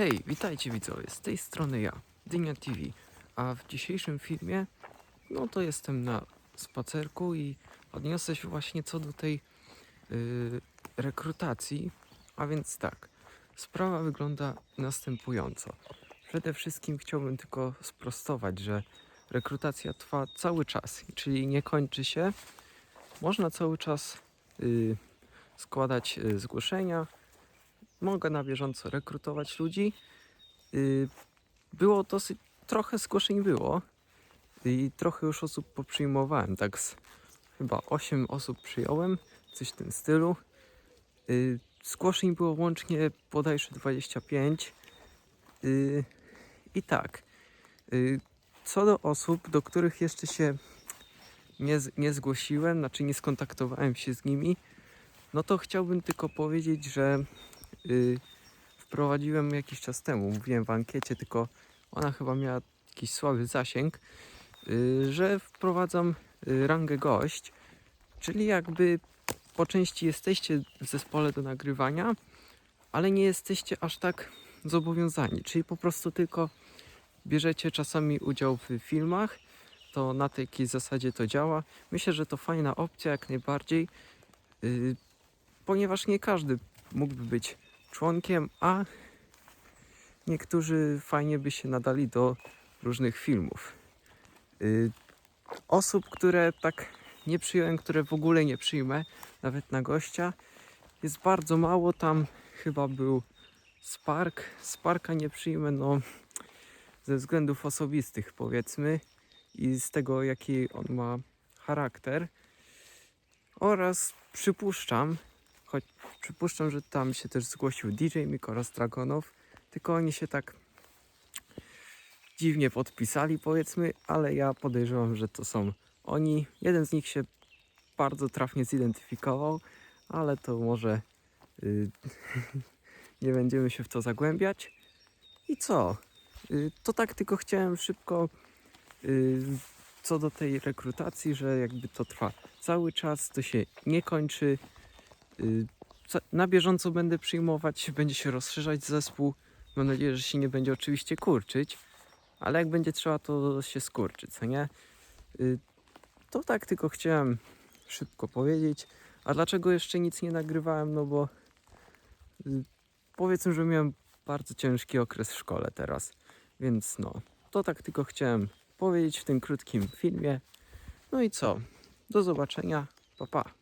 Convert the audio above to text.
Hej, witajcie widzowie, z tej strony ja, Dynia TV, a w dzisiejszym filmie, no to jestem na spacerku i odniosę się właśnie co do tej yy, rekrutacji, a więc tak, sprawa wygląda następująco. Przede wszystkim chciałbym tylko sprostować, że rekrutacja trwa cały czas, czyli nie kończy się. Można cały czas yy, składać yy, zgłoszenia, mogę na bieżąco rekrutować ludzi. Y, Było dosyć, trochę zgłoszeń było i trochę już osób poprzyjmowałem, tak z, chyba 8 osób przyjąłem, coś w tym stylu. Y, Zgłoszeń było łącznie bodajże 25. Y, I tak, co do osób, do których jeszcze się nie, nie zgłosiłem, znaczy nie skontaktowałem się z nimi, no to chciałbym tylko powiedzieć, że y, wprowadziłem jakiś czas temu, mówiłem w ankiecie, tylko ona chyba miała jakiś słaby zasięg, y, że wprowadzam y, rangę gość, czyli jakby po części jesteście w zespole do nagrywania, ale nie jesteście aż tak zobowiązani, czyli po prostu tylko bierzecie czasami udział w filmach, to na takiej zasadzie to działa. Myślę, że to fajna opcja jak najbardziej, y, ponieważ nie każdy mógłby być członkiem, a niektórzy fajnie by się nadali do różnych filmów. Y, Osób, które tak nie przyjąłem, które w ogóle nie przyjmę, nawet na gościa, jest bardzo mało. Tam chyba był Spark. Sparka nie przyjmę, no ze względów osobistych powiedzmy i z tego jaki on ma charakter. Oraz przypuszczam, choć przypuszczam, że tam się też zgłosił DJ Mikoras Dragonow, tylko oni się tak dziwnie podpisali powiedzmy, ale ja podejrzewam, że to są oni. Jeden z nich się bardzo trafnie zidentyfikował, ale to może y, nie będziemy się w to zagłębiać. I co? Y, to tak tylko chciałem szybko y, co do tej rekrutacji, że jakby to trwa cały czas, to się nie kończy. Y, na bieżąco będę przyjmować, będzie się rozszerzać zespół. Mam nadzieję, że się nie będzie oczywiście kurczyć, ale jak będzie trzeba, to się skurczy, co nie? Y, To tak tylko chciałem szybko powiedzieć. A dlaczego jeszcze nic nie nagrywałem? No bo y, powiedzmy, że miałem bardzo ciężki okres w szkole teraz, więc no, to tak tylko chciałem powiedzieć w tym krótkim filmie. No i co? Do zobaczenia. Pa pa.